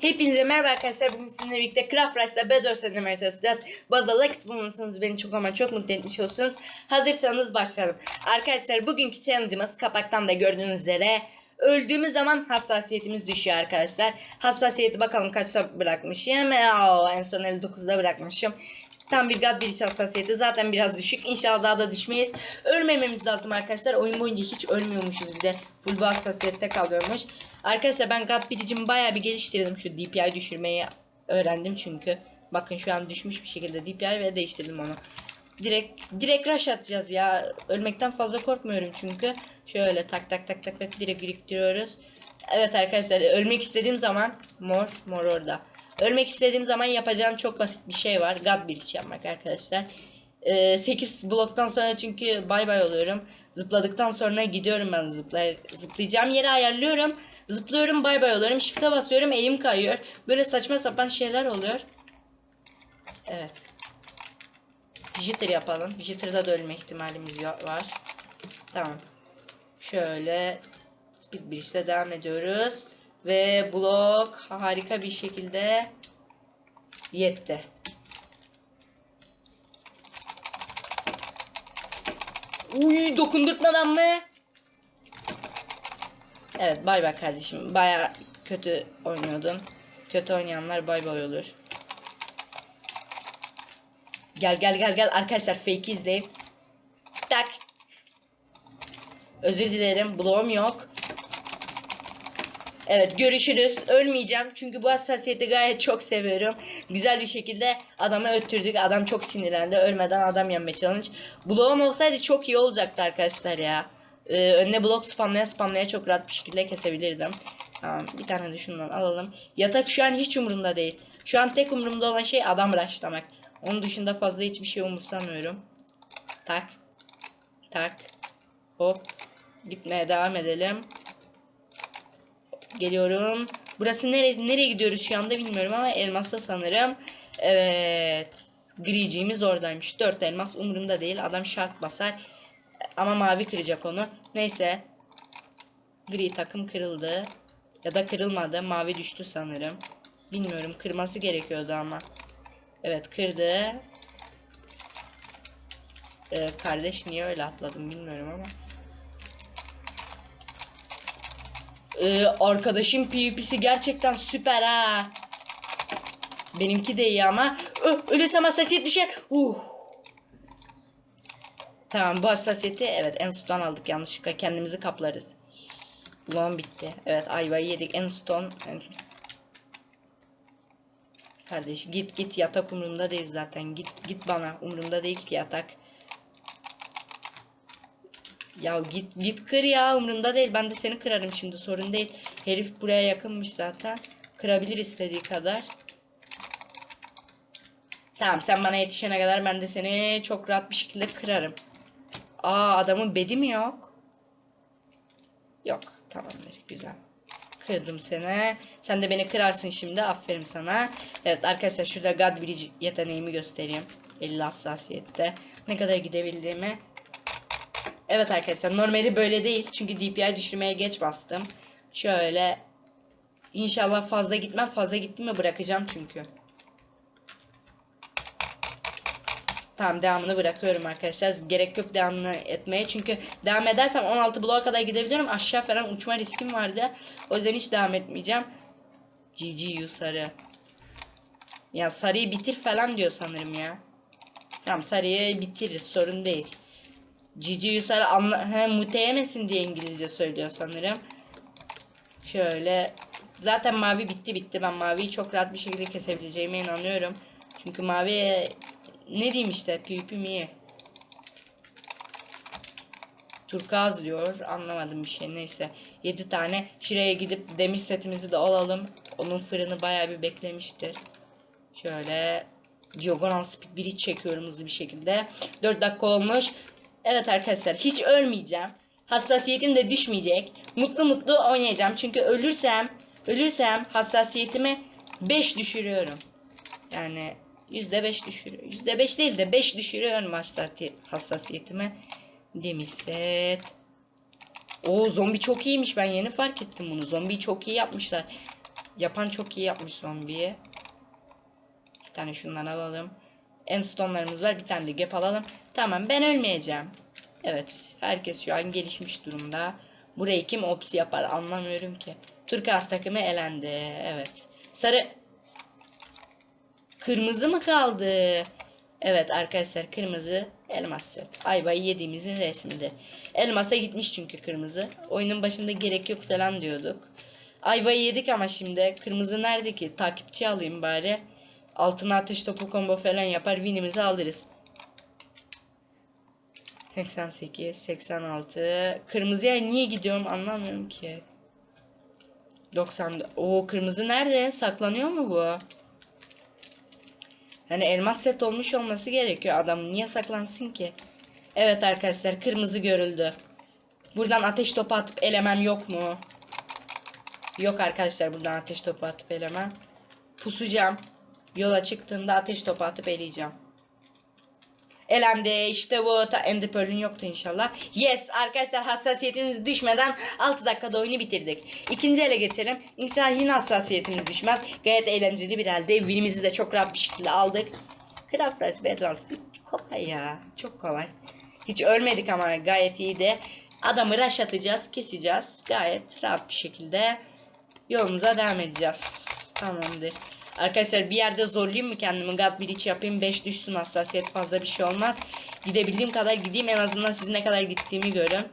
Hepinize merhaba arkadaşlar. Bugün sizinle birlikte Craft Rice'da Bedwars oynamaya çalışacağız. Bu arada like bulunursanız beni çok ama çok mutlu etmiş olursunuz. Hazırsanız başlayalım. Arkadaşlar bugünkü challenge'ımız kapaktan da gördüğünüz üzere öldüğümüz zaman hassasiyetimiz düşüyor arkadaşlar. Hassasiyeti bakalım kaçta bırakmışım. Aa, en son 59'da bırakmışım. Tam bir God Bridge hassasiyeti zaten biraz düşük. İnşallah daha da düşmeyiz. Ölmememiz lazım arkadaşlar. Oyun boyunca hiç ölmüyormuşuz bir de. Full bu hassasiyette kalıyormuş. Arkadaşlar ben God Bridge'imi bayağı bir geliştirdim. Şu DPI düşürmeyi öğrendim çünkü. Bakın şu an düşmüş bir şekilde DPI ve değiştirdim onu. Direkt direkt rush atacağız ya. Ölmekten fazla korkmuyorum çünkü. Şöyle tak tak tak tak tak direkt biriktiriyoruz. Evet arkadaşlar ölmek istediğim zaman mor mor orada. Ölmek istediğim zaman yapacağım çok basit bir şey var. God Bridge yapmak arkadaşlar. Ee, 8 bloktan sonra çünkü bay bay oluyorum. Zıpladıktan sonra gidiyorum ben zıplay zıplayacağım yeri ayarlıyorum. Zıplıyorum bay bay oluyorum. Shift'e basıyorum elim kayıyor. Böyle saçma sapan şeyler oluyor. Evet. Jitter yapalım. Jitter'da da ölme ihtimalimiz var. Tamam. Şöyle Speed Bridge'de devam ediyoruz. Ve blok harika bir şekilde yetti. Uy dokundurtmadan mı? Evet bay bay kardeşim. Baya kötü oynuyordun. Kötü oynayanlar bay bay olur. Gel gel gel gel arkadaşlar fake izleyip tak. Özür dilerim bloğum yok. Evet görüşürüz. Ölmeyeceğim. Çünkü bu hassasiyeti gayet çok seviyorum. Güzel bir şekilde adamı öttürdük. Adam çok sinirlendi. Ölmeden adam yenme challenge. Bloğum olsaydı çok iyi olacaktı arkadaşlar ya. Ee, önüne blok spamlaya spamlaya çok rahat bir şekilde kesebilirdim. Tamam bir tane de şundan alalım. Yatak şu an hiç umurumda değil. Şu an tek umurumda olan şey adam rushlamak. Onun dışında fazla hiçbir şey umursamıyorum. Tak. Tak. Hop. Gitmeye devam edelim. Geliyorum. Burası nereye, nereye gidiyoruz şu anda bilmiyorum ama elmasla sanırım. Evet. Griciğimiz oradaymış. 4 elmas umurumda değil. Adam şart basar. Ama mavi kıracak onu. Neyse. Gri takım kırıldı. Ya da kırılmadı. Mavi düştü sanırım. Bilmiyorum. Kırması gerekiyordu ama. Evet kırdı. Ee, kardeş niye öyle atladım bilmiyorum ama. Ee, arkadaşım PvP'si gerçekten süper ha. Benimki de iyi ama. Ö, ölürsem hassasiyet düşer. Uh. Tamam bu hassasiyeti evet en sudan aldık yanlışlıkla kendimizi kaplarız. Ulan bitti. Evet ayvayı yedik en son. En... Kardeş git git yatak umurumda değil zaten. Git git bana umurumda değil ki yatak. Ya git git kır ya umurumda değil. Ben de seni kırarım şimdi sorun değil. Herif buraya yakınmış zaten. Kırabilir istediği kadar. Tamam sen bana yetişene kadar ben de seni çok rahat bir şekilde kırarım. Aa adamın bedi mi yok? Yok tamamdır güzel. Kırdım seni. Sen de beni kırarsın şimdi. Aferin sana. Evet arkadaşlar şurada God Bridge yeteneğimi göstereyim. 50 hassasiyette. Ne kadar gidebildiğimi. Evet arkadaşlar normali böyle değil. Çünkü DPI düşürmeye geç bastım. Şöyle. İnşallah fazla gitmem. Fazla gittim mi bırakacağım çünkü. Tamam devamını bırakıyorum arkadaşlar. Gerek yok devamını etmeye. Çünkü devam edersem 16 bloğa kadar gidebiliyorum. Aşağı falan uçma riskim vardı. O yüzden hiç devam etmeyeceğim. GG sarı. Ya sarıyı bitir falan diyor sanırım ya. Tamam sarıyı bitiririz sorun değil. Cici Yusar'ı anla he, muteyemesin diye İngilizce söylüyor sanırım. Şöyle zaten mavi bitti bitti. Ben maviyi çok rahat bir şekilde kesebileceğime inanıyorum. Çünkü mavi ne diyeyim işte PvP'm iyi. Turkaz diyor. Anlamadım bir şey. Neyse. 7 tane. Şuraya gidip demir setimizi de alalım. Onun fırını bayağı bir beklemiştir. Şöyle Diagonal Speed 1'i çekiyorum hızlı bir şekilde. 4 dakika olmuş. Evet arkadaşlar hiç ölmeyeceğim. Hassasiyetim de düşmeyecek. Mutlu mutlu oynayacağım. Çünkü ölürsem ölürsem hassasiyetimi 5 düşürüyorum. Yani %5 düşürüyor. %5 değil de 5 düşürüyorum hassasiyet- hassasiyetimi. Demir set. O zombi çok iyiymiş. Ben yeni fark ettim bunu. Zombiyi çok iyi yapmışlar. Yapan çok iyi yapmış zombiyi. Bir tane şundan alalım. Endstone'larımız var. Bir tane de gap alalım. Tamam ben ölmeyeceğim. Evet. Herkes şu an gelişmiş durumda. Burayı kim ops yapar anlamıyorum ki. Turkuaz takımı elendi. Evet. Sarı. Kırmızı mı kaldı? Evet arkadaşlar kırmızı elmas set. Ayvayı yediğimizin resmidir. Elmasa gitmiş çünkü kırmızı. Oyunun başında gerek yok falan diyorduk. Ayvayı yedik ama şimdi kırmızı nerede ki? Takipçi alayım bari. Altına ateş topu combo falan yapar winimizi alırız. 88, 86. Kırmızıya niye gidiyorum anlamıyorum ki. 90. O kırmızı nerede? Saklanıyor mu bu? Hani elmas set olmuş olması gerekiyor. Adam niye saklansın ki? Evet arkadaşlar kırmızı görüldü. Buradan ateş topu atıp elemem yok mu? Yok arkadaşlar buradan ateş topu atıp elemem. Pusacağım. Yola çıktığında ateş topu atıp eleyeceğim. Elendi işte bu. Ta Ender Pearl'ün yoktu inşallah. Yes arkadaşlar hassasiyetimiz düşmeden 6 dakikada oyunu bitirdik. İkinci ele geçelim. İnşallah yine hassasiyetimiz düşmez. Gayet eğlenceli bir elde. Winimizi de çok rahat bir şekilde aldık. Craft Race Bedwars kolay ya. Çok kolay. Hiç ölmedik ama gayet iyiydi. Adamı rush atacağız, keseceğiz. Gayet rahat bir şekilde yolumuza devam edeceğiz. Tamamdır. Arkadaşlar bir yerde zorlayayım mı kendimi? God iç yapayım. 5 düşsün hassasiyet fazla bir şey olmaz. Gidebildiğim kadar gideyim. En azından siz ne kadar gittiğimi görün.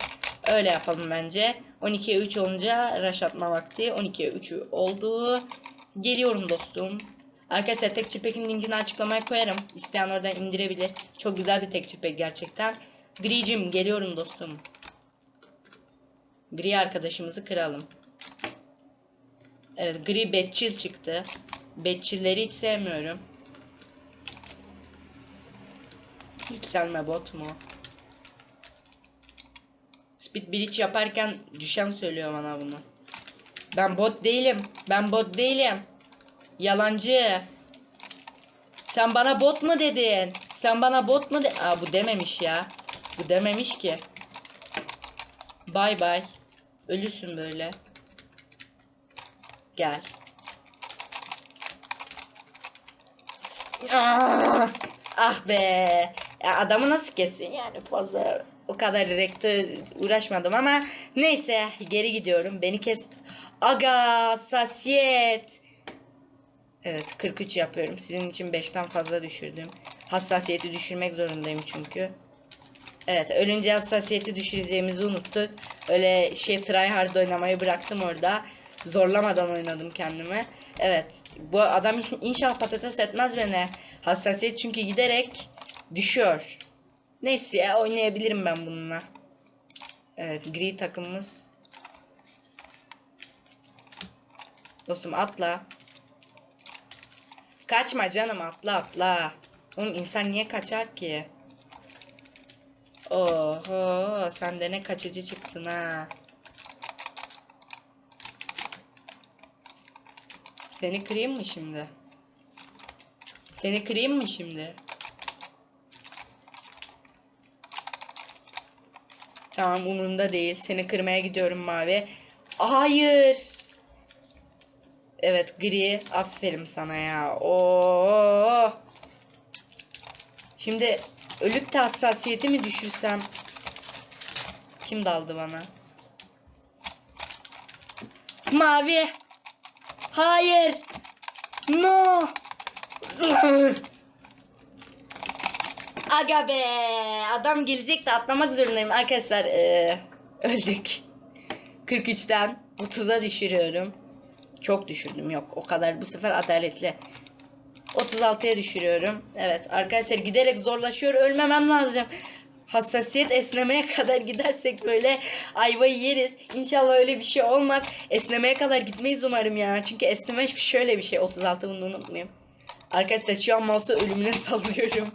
Öyle yapalım bence. 12'ye 3 olunca rush atma vakti. 12'ye 3 oldu. Geliyorum dostum. Arkadaşlar tekçi pekin linkini açıklamaya koyarım. İsteyen oradan indirebilir. Çok güzel bir tekçi pek gerçekten. Gri'cim geliyorum dostum. Gri arkadaşımızı kıralım. Evet gri betçil çıktı. Betçilleri hiç sevmiyorum. Yükselme bot mu? Speed Breach yaparken düşen söylüyor bana bunu. Ben bot değilim. Ben bot değilim. Yalancı. Sen bana bot mu dedin? Sen bana bot mu de... Aa bu dememiş ya. Bu dememiş ki. Bay bay. Ölüsün böyle. Gel. Ah, ah be. Ya adamı nasıl kessin yani fazla o kadar rektör uğraşmadım ama neyse geri gidiyorum. Beni kes. Aga hassasiyet. Evet 43 yapıyorum. Sizin için 5'ten fazla düşürdüm. Hassasiyeti düşürmek zorundayım çünkü. Evet ölünce hassasiyeti düşüreceğimizi unuttuk. Öyle şey tryhard oynamayı bıraktım orada. Zorlamadan oynadım kendimi. Evet bu adam inşallah patates etmez beni. Hassasiyet çünkü giderek düşüyor. Neyse ya oynayabilirim ben bununla. Evet gri takımımız. Dostum atla. Kaçma canım atla atla. Oğlum insan niye kaçar ki? Oho sen de ne kaçıcı çıktın ha. Seni kırayım mı şimdi? Seni kırayım mı şimdi? Tamam umurumda değil. Seni kırmaya gidiyorum mavi. Hayır. Evet gri. Aferin sana ya. Oo. Şimdi ölüp de hassasiyeti mi düşürsem? Kim daldı bana? Mavi. Hayır. No. Aga be. Adam gelecek de atlamak zorundayım. Arkadaşlar eee, öldük. 43'ten 30'a düşürüyorum. Çok düşürdüm yok. O kadar bu sefer adaletli. 36'ya düşürüyorum. Evet arkadaşlar giderek zorlaşıyor. Ölmemem lazım. Hassasiyet esnemeye kadar gidersek böyle ayvayı yeriz. İnşallah öyle bir şey olmaz. Esnemeye kadar gitmeyiz umarım ya. Çünkü esneme şöyle bir şey. 36 bunu unutmayayım. Arkadaşlar şu an mouse'u ölümüne sallıyorum.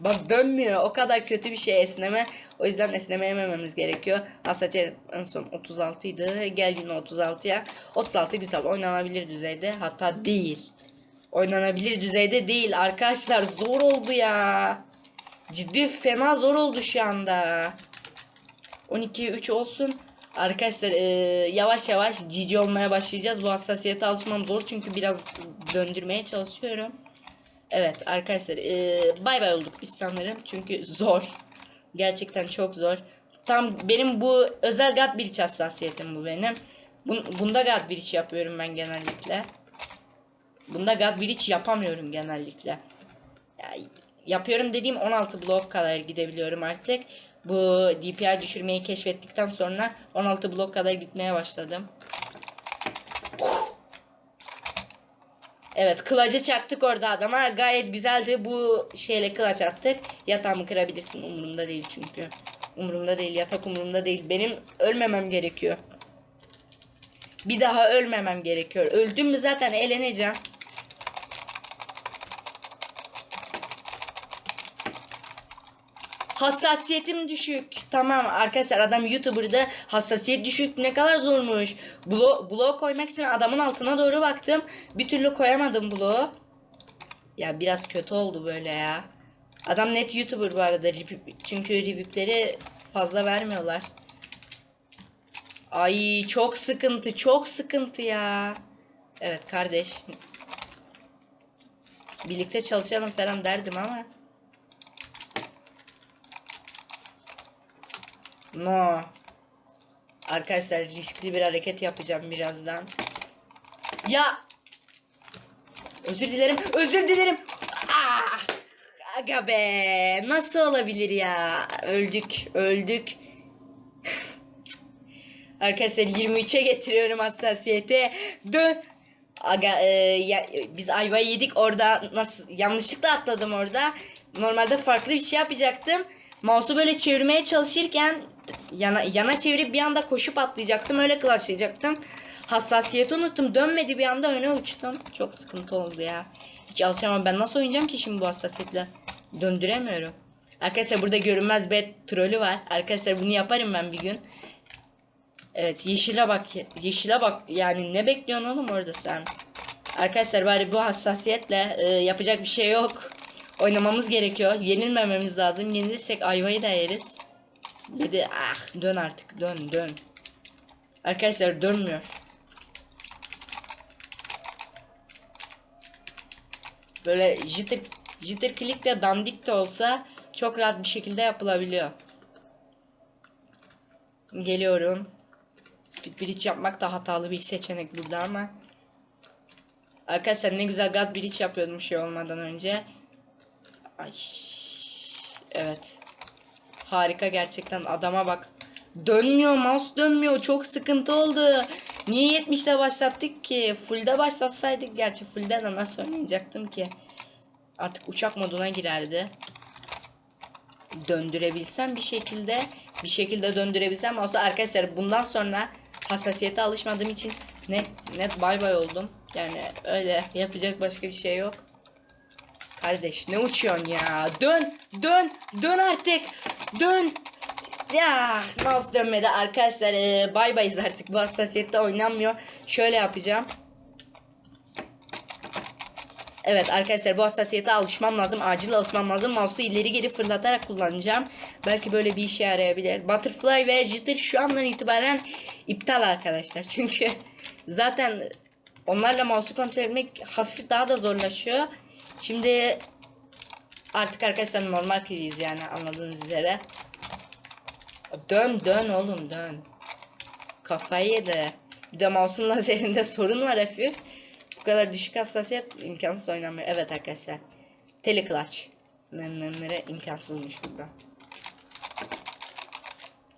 Bak dönmüyor. O kadar kötü bir şey esneme. O yüzden esneme yemememiz gerekiyor. Hassasiyet en son 36 idi. Gel yine 36'ya. 36 güzel. Oynanabilir düzeyde. Hatta değil. Oynanabilir düzeyde değil. Arkadaşlar zor oldu ya. Ciddi fena zor oldu şu anda. 12'ye 3 olsun. Arkadaşlar e, yavaş yavaş cici olmaya başlayacağız. Bu hassasiyete alışmam zor çünkü biraz döndürmeye çalışıyorum. Evet arkadaşlar e, bay bay olduk biz sanırım. Çünkü zor. Gerçekten çok zor. Tam benim bu özel God Bridge hassasiyetim bu benim. Bun- bunda God Bridge yapıyorum ben genellikle. Bunda God Bridge yapamıyorum genellikle. Ya, yapıyorum dediğim 16 blok kadar gidebiliyorum artık. Bu DPI düşürmeyi keşfettikten sonra 16 blok kadar gitmeye başladım. Evet kılacı çaktık orada adama. Gayet güzeldi. Bu şeyle kılaç attık. Yatağımı kırabilirsin. Umurumda değil çünkü. Umurumda değil. Yatak umurumda değil. Benim ölmemem gerekiyor. Bir daha ölmemem gerekiyor. Öldüm mü zaten eğleneceğim. Hassasiyetim düşük. Tamam arkadaşlar adam YouTuber'da hassasiyet düşük ne kadar zormuş. Blo bloğu koymak için adamın altına doğru baktım. Bir türlü koyamadım bloğu. Ya biraz kötü oldu böyle ya. Adam net YouTuber bu arada. Çünkü revipleri fazla vermiyorlar. Ay çok sıkıntı çok sıkıntı ya. Evet kardeş. Birlikte çalışalım falan derdim ama. No. Arkadaşlar riskli bir hareket yapacağım birazdan. Ya. Özür dilerim. Özür dilerim. Ah. Aga be. Nasıl olabilir ya? Öldük. Öldük. Arkadaşlar 23'e getiriyorum hassasiyeti. Dön. Aga e, ya, biz ayvayı yedik orada nasıl yanlışlıkla atladım orada. Normalde farklı bir şey yapacaktım. Mouse'u böyle çevirmeye çalışırken yana yana çevirip bir anda koşup atlayacaktım. Öyle clutchlayacaktım. Hassasiyeti unuttum. Dönmedi bir anda öne uçtum. Çok sıkıntı oldu ya. Hiç alışamam. Ben nasıl oynayacağım ki şimdi bu hassasiyetle? Döndüremiyorum. Arkadaşlar burada görünmez bet trolü var. Arkadaşlar bunu yaparım ben bir gün. Evet yeşile bak. Yeşile bak. Yani ne bekliyorsun oğlum orada sen? Arkadaşlar bari bu hassasiyetle e, yapacak bir şey yok. Oynamamız gerekiyor. Yenilmememiz lazım. Yenilirsek ayvayı da yeriz. Dedi ah dön artık dön dön. Arkadaşlar dönmüyor. Böyle jitter, jitter click de dandik de olsa çok rahat bir şekilde yapılabiliyor. Geliyorum. Speed bridge yapmak da hatalı bir seçenek burada ama. Arkadaşlar ne güzel God bridge yapıyordum şey olmadan önce. Ay. Evet. Harika gerçekten adama bak. Dönmüyor mouse dönmüyor çok sıkıntı oldu. Niye 70'te başlattık ki? Full'de başlatsaydık gerçi full'de de nasıl oynayacaktım ki? Artık uçak moduna girerdi. Döndürebilsem bir şekilde bir şekilde döndürebilsem olsa arkadaşlar bundan sonra hassasiyete alışmadığım için net net bay bay oldum. Yani öyle yapacak başka bir şey yok. Kardeş ne uçuyorsun ya? Dön, dön, dön artık. Dön. Ya mouse dönmedi arkadaşlar. Ee, bay bayız artık. Bu hassasiyette oynanmıyor. Şöyle yapacağım. Evet arkadaşlar bu hassasiyete alışmam lazım. Acil alışmam lazım. Mouse'u ileri geri fırlatarak kullanacağım. Belki böyle bir işe yarayabilir. Butterfly ve Jitter şu andan itibaren iptal arkadaşlar. Çünkü zaten onlarla mouse'u kontrol etmek hafif daha da zorlaşıyor. Şimdi artık arkadaşlar normal kiriyiz yani anladığınız üzere. Dön dön oğlum dön. Kafayı yedi. Bir de mouse'un lazerinde sorun var hafif. Bu kadar düşük hassasiyet imkansız oynanmıyor. Evet arkadaşlar. Teleclutch. Nere imkansızmış burada.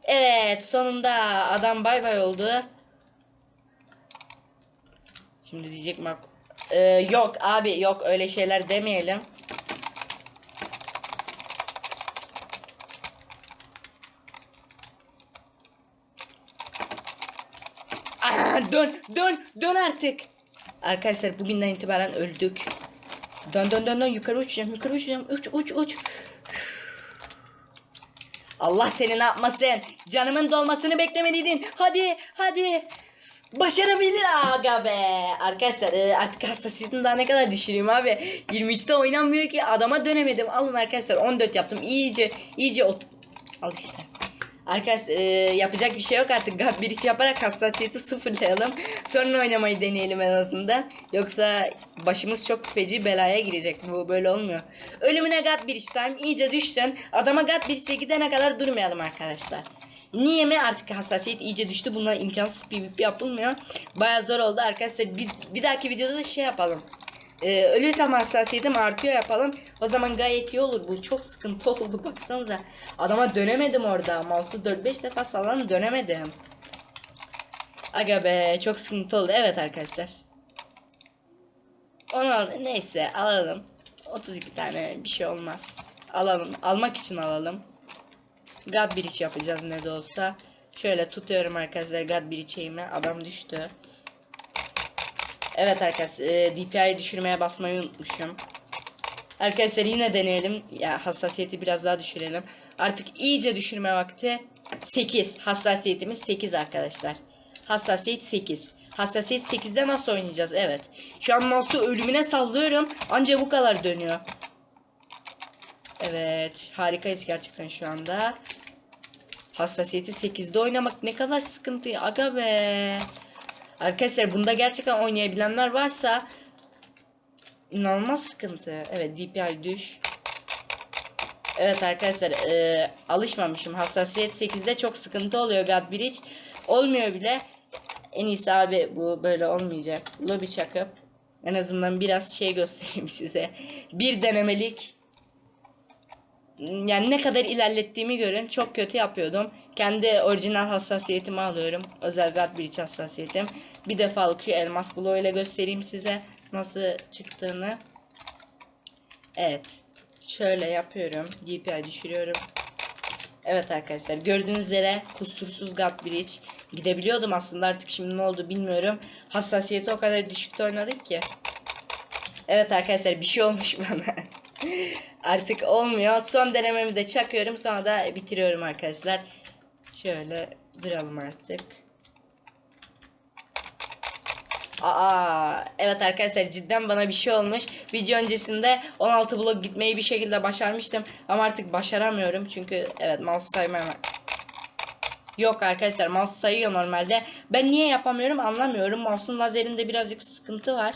Evet sonunda adam bay bay oldu. Şimdi diyecek mi? Ee, yok abi yok öyle şeyler demeyelim. Aa, dön dön dön artık. Arkadaşlar bugünden itibaren öldük. Dön dön dön dön yukarı uçacağım yukarı uçacağım. Uç uç uç. Allah seni ne yapmasın. Canımın dolmasını beklemeliydin. Hadi hadi. Başarabilir aga be. Arkadaşlar e, artık hassasiyetini daha ne kadar düşüreyim abi. 23'te oynanmıyor ki adama dönemedim. Alın arkadaşlar 14 yaptım. İyice iyice ot- al işte. Arkadaşlar e, yapacak bir şey yok artık. God bir iç yaparak hassasiyeti sıfırlayalım. Sonra oynamayı deneyelim en azından. Yoksa başımız çok feci belaya girecek. Bu böyle olmuyor. Ölümüne God bir time iyice düştün. Adama God bir içe gidene kadar durmayalım arkadaşlar. Niye mi? Artık hassasiyet iyice düştü. Bunlar imkansız PvP yapılmıyor. Baya zor oldu arkadaşlar. Bir, bir dahaki videoda da şey yapalım. Ee, ölürsem hassasiyetim artıyor yapalım. O zaman gayet iyi olur. Bu çok sıkıntı oldu baksanıza. Adama dönemedim orada. Mouse'u 4-5 defa sallan dönemedim. Aga be çok sıkıntı oldu. Evet arkadaşlar. Onu al neyse alalım. 32 tane bir şey olmaz. Alalım. Almak için alalım. God iç yapacağız ne de olsa. Şöyle tutuyorum arkadaşlar God bir içeyimi. Adam düştü. Evet arkadaşlar e, DPI'yi düşürmeye basmayı unutmuşum. Arkadaşlar yine deneyelim. Ya hassasiyeti biraz daha düşürelim. Artık iyice düşürme vakti. 8. Hassasiyetimiz 8 arkadaşlar. Hassasiyet 8. Hassasiyet 8'de nasıl oynayacağız? Evet. Şu an mouse'u ölümüne sallıyorum. Anca bu kadar dönüyor. Evet. Harikayız gerçekten şu anda. Hassasiyeti 8'de oynamak ne kadar sıkıntı. Aga be. Arkadaşlar bunda gerçekten oynayabilenler varsa inanılmaz sıkıntı. Evet DPI düş. Evet arkadaşlar e, alışmamışım. Hassasiyet 8'de çok sıkıntı oluyor God Bridge. Olmuyor bile. En iyisi abi bu böyle olmayacak. Lobby çakıp en azından biraz şey göstereyim size. Bir denemelik yani ne kadar ilerlettiğimi görün. Çok kötü yapıyordum. Kendi orijinal hassasiyetimi alıyorum. Özel God Bridge hassasiyetim. Bir defalık şu elmas bloğu ile göstereyim size nasıl çıktığını. Evet. Şöyle yapıyorum. DPI düşürüyorum. Evet arkadaşlar gördüğünüz üzere kusursuz God Bridge. Gidebiliyordum aslında artık şimdi ne oldu bilmiyorum. Hassasiyeti o kadar düşükte oynadık ki. Evet arkadaşlar bir şey olmuş bana. Artık olmuyor. Son denememi de çakıyorum. Sonra da bitiriyorum arkadaşlar. Şöyle duralım artık. Aa, evet arkadaşlar cidden bana bir şey olmuş. Video öncesinde 16 blok gitmeyi bir şekilde başarmıştım. Ama artık başaramıyorum. Çünkü evet mouse saymaya Yok arkadaşlar mouse sayıyor normalde. Ben niye yapamıyorum anlamıyorum. Mouse'un lazerinde birazcık sıkıntı var.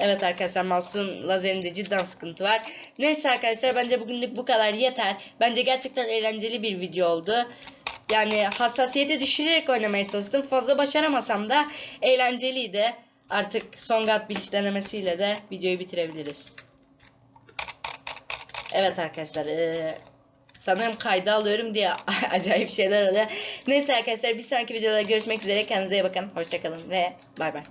Evet arkadaşlar mouse'un lazerinde cidden sıkıntı var. Neyse arkadaşlar bence bugünlük bu kadar yeter. Bence gerçekten eğlenceli bir video oldu. Yani hassasiyeti düşürerek oynamaya çalıştım. Fazla başaramasam da eğlenceliydi. Artık son God Bridge denemesiyle de videoyu bitirebiliriz. Evet arkadaşlar eee, sanırım kayda alıyorum diye acayip şeyler oluyor. Neyse arkadaşlar bir sonraki videoda görüşmek üzere. Kendinize iyi bakın. Hoşçakalın ve bay bay.